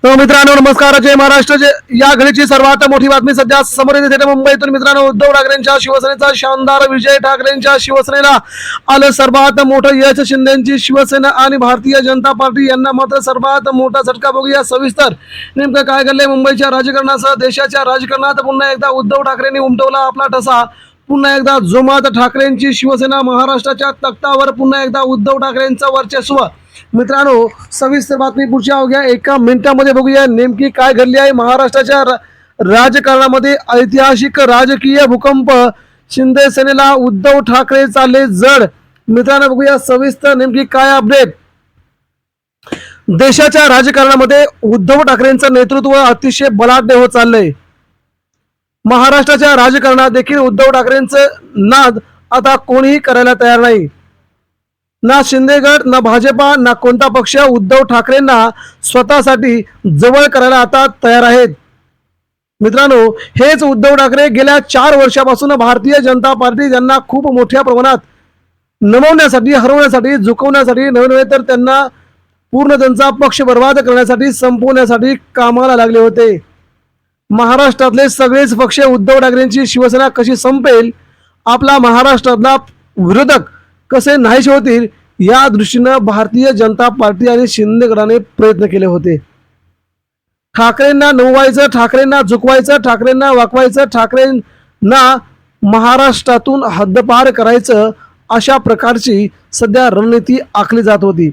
मित्रांनो नमस्कार. जय महाराष्ट्र. जय या घडीची सर्वात मोठी बातमी सध्या समोर येते थेट मुंबईतून. मित्रांनो उद्धव ठाकरेंच्या शिवसेनेचा शानदार विजय. ठाकरेंच्या शिवसेनेला आलं सर्वात मोठं यश. शिंदेची शिवसेना आणि भारतीय जनता पार्टी यांना मात्र सर्वात मोठा झटका बघूया सविस्तर नेमकं काय घडलंय मुंबईच्या राजकारणासह देशाच्या राजकारणात पुन्हा एकदा उद्धव ठाकरेंनी उमटवला आपला ठसा. पुन्हा एकदा जोमात ठाकरेंची शिवसेना महाराष्ट्राच्या तख्तावर पुन्हा एकदा उद्धव ठाकरेंचं वर्चस्व. मित्रांनो सविस्तर बातमी पुढच्या अवघ्या एका मिनिटामध्ये बघूया नेमकी काय घडली आहे महाराष्ट्राच्या राजकारणामध्ये. ऐतिहासिक राजकीय भूकंप. शिंदे सेनेला उद्धव ठाकरे चालले जड. मित्रांनो बघूया सविस्तर नेमकी काय अपडेट. देशाच्या राजकारणामध्ये उद्धव ठाकरेंचं नेतृत्व अतिशय बलाढ्य होत चाललंय. महाराष्ट्राच्या राजकारणात देखील उद्धव ठाकरेंचं नाद आता कोणीही करायला तयार नाही. ना शिंदेगड ना भाजपा ना कोणता पक्ष उद्धव ठाकरेंना स्वतःसाठी जवळ करायला आता तयार आहेत. मित्रांनो हेच उद्धव ठाकरे गेल्या चार वर्षापासून भारतीय जनता पार्टी त्यांना खूप मोठ्या प्रमाणात नमवण्यासाठी हरवण्यासाठी झुकवण्यासाठी नवे नव्हे तर त्यांना पूर्ण त्यांचा पक्ष बर्बाद करण्यासाठी संपवण्यासाठी कामाला लागले होते. महाराष्ट्रातले सगळेच पक्ष उद्धव ठाकरेंची शिवसेना कशी संपेल आपला महाराष्ट्रातला विरोधक कसे नाहीश होतील या दृष्टीनं भारतीय जनता पार्टी आणि शिंदे गटाने प्रयत्न केले होते. ठाकरेंना नववायचं ठाकरेंना झुकवायचं ठाकरेंना वाकवायचं ठाकरेंना महाराष्ट्रातून हद्दपार करायचं अशा प्रकारची सध्या रणनीती आखली जात होती.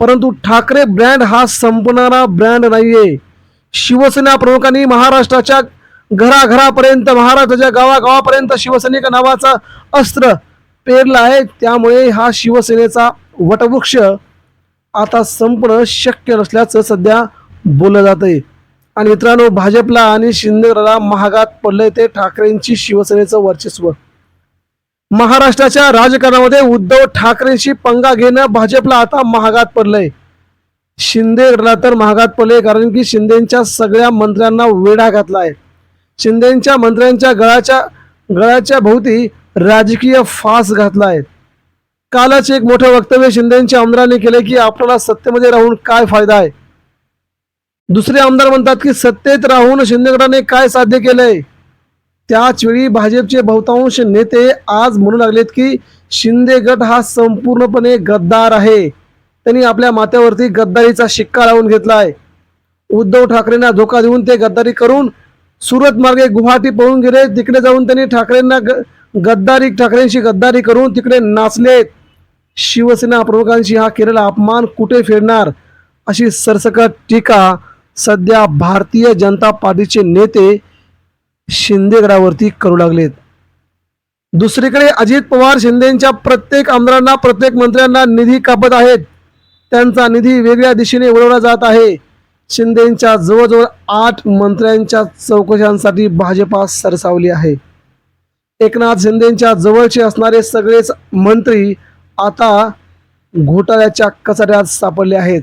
परंतु ठाकरे ब्रँड हा संपणारा ब्रँड नाहीये. शिवसेना प्रमुखांनी महाराष्ट्राच्या घराघरापर्यंत महाराष्ट्राच्या गावागावापर्यंत शिवसैनिक नावाचा अस्त्र पेरला आहे. त्यामुळे हा शिवसेनेचा वटवृक्ष आता संपणं शक्य नसल्याचं सध्या बोललं जात आहे आणि मित्रांनो भाजपला आणि शिंदेला महागात पडले ते ठाकरेंची शिवसेनेचं वर्चस्व. महाराष्ट्राच्या राजकारणामध्ये उद्धव ठाकरेंशी पंगा घेणं भाजपला आता महागात पडलंय. शिंदे गटाला तर महागात पडले कारण की शिंदेच्या सगळ्या मंत्र्यांना वेढा घातला आहे. शिंदेच्या मंत्र्यांच्या गळाच्या गळाच्या भोवती राजकीय फास घातला आहे. कालच एक मोठं वक्तव्य शिंदेच्या आमदारांनी केले की आपल्याला सत्तेमध्ये राहून काय फायदा आहे? दुसरे आमदार म्हणतात की सत्तेत राहून शिंदेगडाने काय साध्य केलंय? त्याच वेळी भाजपचे बहुतांश नेते आज म्हणू लागलेत की शिंदे गट हा संपूर्णपणे गद्दार आहे. त्यांनी आपल्या माथ्यावरती गद्दारीचा शिक्का लावून घेतलाय. उद्धव ठाकरेंना धोका देऊन ते गद्दारी करून सुरत मार्गे गुवाहाटी पळून गेले. तिकडे जाऊन त्यांनी ठाकरेंना ग- गद्दारी ठाकरेंशी गद्दारी करून तिकडे नाचले शिवसेना प्रमुखांशी हा केलेला अपमान कुठे फेडणार? अशी सरसकट टीका सध्या भारतीय जनता पार्टीचे नेते शिंदेगडावरती करू लागलेत. दुसरीकडे अजित पवार शिंदेच्या प्रत्येक आमदारांना प्रत्येक मंत्र्यांना निधी कापत आहेत. त्यांचा निधी वेगळ्या दिशेने वळवला जात आहे. शिंदेच्या जवळजवळ आठ मंत्र्यांच्या चौकशांसाठी भाजपा सरसावली आहे. एकनाथ शिंदेच्या जवळचे असणारे सगळेच मंत्री आता घोटाळ्याच्या कचऱ्यात सापडले आहेत.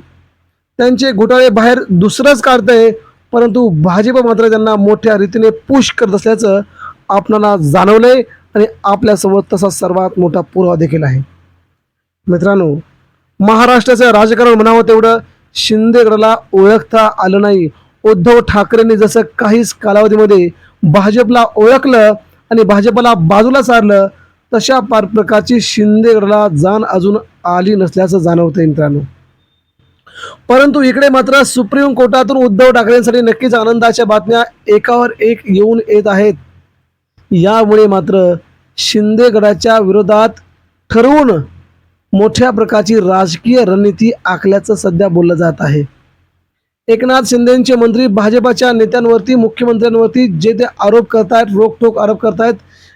त्यांचे घोटाळे बाहेर दुसरंच काढतंय परंतु भाजप मात्र त्यांना मोठ्या रीतीने पुश करत असल्याचं आपणाला जाणवलंय आणि आपल्यासमोर तसा सर्वात मोठा पुरावा देखील आहे. मित्रांनो महाराष्ट्राचं राजकारण म्हणावं तेवढं शिंदेगडाला ओळखता आलं नाही. उद्धव ठाकरेंनी जसं काहीच कालावधीमध्ये भाजपला ओळखलं आणि भाजपला बाजूला सारलं तशा पार प्रकारची शिंदेगडाला जाण अजून आली नसल्याचं जाणवतं मित्रांनो. परंतु इकडे मात्र सुप्रीम कोर्टातून उद्धव ठाकरेंसाठी नक्कीच आनंदाच्या बातम्या एकावर एक येऊन येत आहेत. यामुळे मात्र शिंदेगडाच्या विरोधात ठरवून मोठ्या प्रकारची राजकीय रणनीती आखल्याचं सध्या बोललं जात आहे. एकनाथ शिंदेचे मंत्री भाजपाच्या नेत्यांवरती मुख्यमंत्र्यांवरती जे ते आरोप करतायत रोखठोक आरोप करतायत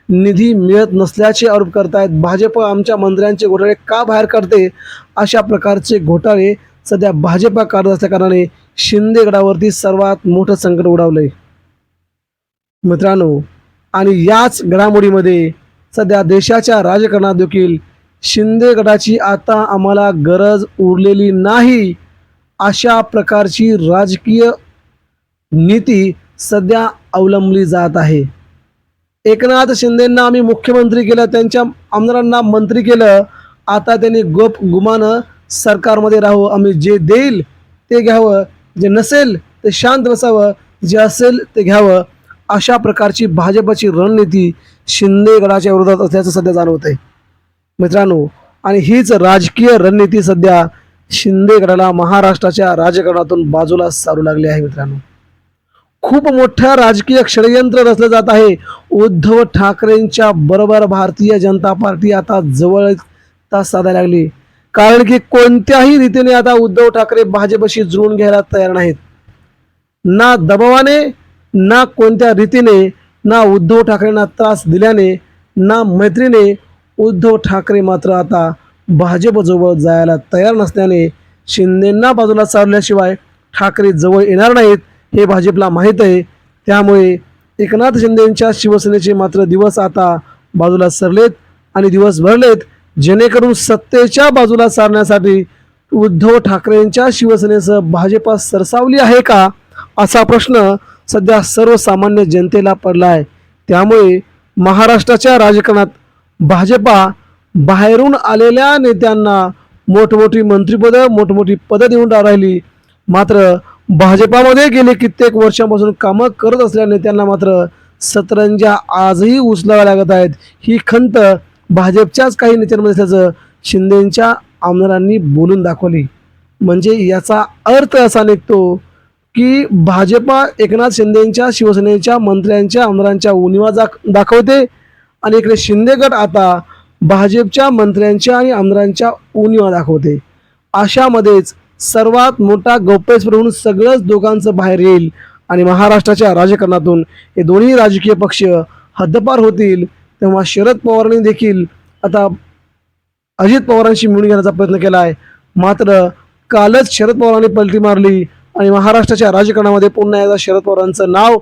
निधी मिळत नसल्याचे आरोप करतायत. भाजप आमच्या मंत्र्यांचे घोटाळे का बाहेर काढते? अशा प्रकारचे घोटाळे सध्या भाजपा काढत असल्याकारणाने शिंदे गडावरती सर्वात मोठं संकट उडावलंय. मित्रांनो आणि याच घडामोडीमध्ये सध्या देशाच्या राजकारणात देखील शिंदे गटाची आता आम्हाला गरज उरलेली नाही अशा प्रकारची राजकीय नीती सध्या अवलंबली जात आहे. एकनाथ शिंदेंना आम्ही मुख्यमंत्री केलं त्यांच्या आमदारांना मंत्री केलं. आता त्यांनी गोप गुमानं सरकारमध्ये राहू आम्ही जे देईल ते घ्यावं जे नसेल ते शांत बसावं जे असेल ते घ्यावं अशा प्रकारची भाजपची रणनीती शिंदे गडाच्या विरोधात असल्याचं सध्या जाणवत आहे मित्रांनो आणि हीच राजकीय रणनीती सध्या शिंदे गडाला महाराष्ट्राच्या राजकारणातून बाजूला सारू लागली आहे मित्रांनो. खूप मोठ्या राजकीय षडयंत्र रचलं जात आहे. उद्धव ठाकरेंच्या बरोबर भारतीय जनता पार्टी आता जवळ तास साधायला लागली. कारण की कोणत्याही रीतीने आता उद्धव ठाकरे भाजपशी जुळून घ्यायला तयार नाहीत. ना दबावाने ना कोणत्या रीतीने ना उद्धव ठाकरेंना त्रास दिल्याने ना मैत्रीने उद्धव ठाकरे मात्र आता भाजपजवळ जायला तयार नसल्याने शिंदेंना बाजूला सारल्याशिवाय ठाकरे जवळ येणार नाहीत हे भाजपला माहीत आहे. त्यामुळे एकनाथ शिंदेंच्या शिवसेनेचे मात्र दिवस आता बाजूला सरलेत आणि दिवस भरलेत. जेणेकरून सत्तेच्या बाजूला सारण्यासाठी उद्धव ठाकरेंच्या शिवसेनेसह भाजपा सरसावली आहे का? असा प्रश्न सध्या सर्वसामान्य जनतेला पडला आहे त्यामुळे महाराष्ट्राच्या राजकारणात भाजपा बाहेरून आलेल्या नेत्यांना मोठमोठी मंत्रिपदं मोठमोठी पदं देऊन राहिली. मात्र भाजपामध्ये गेले कित्येक वर्षापासून कामं करत असलेल्या नेत्यांना मात्र सतरंजा आजही उचलाव्या लागत आहेत. ही खंत भाजपच्याच काही नेत्यांमध्ये असल्याचं शिंदेंच्या आमदारांनी बोलून दाखवली. म्हणजे याचा अर्थ असा निघतो की भाजपा एकनाथ शिंदेंच्या शिवसेनेच्या मंत्र्यांच्या आमदारांच्या उणिवा दाख दाखवते. आणि इकडे शिंदे गट आता भाजपच्या मंत्र्यांच्या आणि आमदारांच्या उणीवा दाखवते. अशामध्येच सर्वात मोठा गौप्यस्फोट होऊन सगळंच दोघांचं बाहेर येईल आणि महाराष्ट्राच्या राजकारणातून हे दोन्ही राजकीय पक्ष हद्दपार होतील तेव्हा शरद पवारांनी देखील आता अजित पवारांशी मिळून घेण्याचा प्रयत्न केला आहे मात्र कालच शरद पवारांनी पलटी मारली आणि महाराष्ट्राच्या राजकारणामध्ये पुन्हा एकदा शरद पवारांचं नाव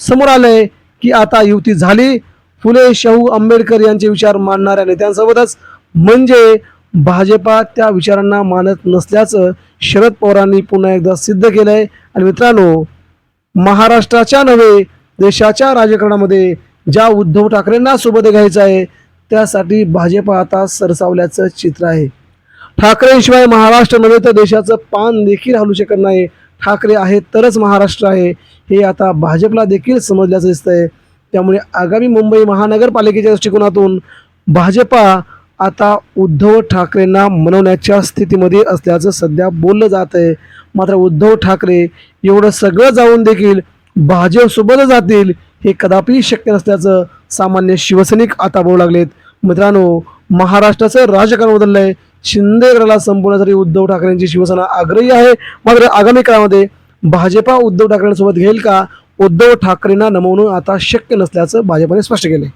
समोर आलंय की आता युती झाली फुले शाहू आंबेडकर यांचे विचार मांडणाऱ्या नेत्यांसोबतच म्हणजे भाजपा त्या विचारांना मानत नसल्याचं शरद पवारांनी पुन्हा एकदा सिद्ध केलंय. आणि मित्रांनो महाराष्ट्राच्या नव्हे देशाच्या राजकारणामध्ये ज्या उद्धव ठाकरेंना सोबत घ्यायचं आहे त्यासाठी भाजप आता सरसावल्याचं चित्र आहे. ठाकरेंशिवाय महाराष्ट्र नव्हे तर देशाचं पान देखील हलू शकत नाही. ठाकरे आहेत तरच महाराष्ट्र आहे. हे आता भाजपला देखील समजल्याचं दिसतंय. त्यामुळे आगामी मुंबई महानगरपालिकेच्या दृष्टिकोनातून भाजपा आता उद्धव ठाकरेंना मनवण्याच्या स्थितीमध्ये असल्याचं सध्या बोललं जात आहे. मात्र उद्धव ठाकरे एवढं सगळं जाऊन देखील भाजपसोबत जातील हे कदापि शक्य नसल्याचं सामान्य शिवसैनिक आता बोलू लागलेत. मित्रांनो महाराष्ट्राचं राजकारण बदललंय. शिंदे गडाला संपवण्यासाठी उद्धव ठाकरेंची शिवसेना आग्रही आहे. मात्र आगामी काळामध्ये भाजपा उद्धव ठाकरेंसोबत घेईल का? उद्धव ठाकरेंना नमवणं आता शक्य नसल्याचं भाजपने स्पष्ट केले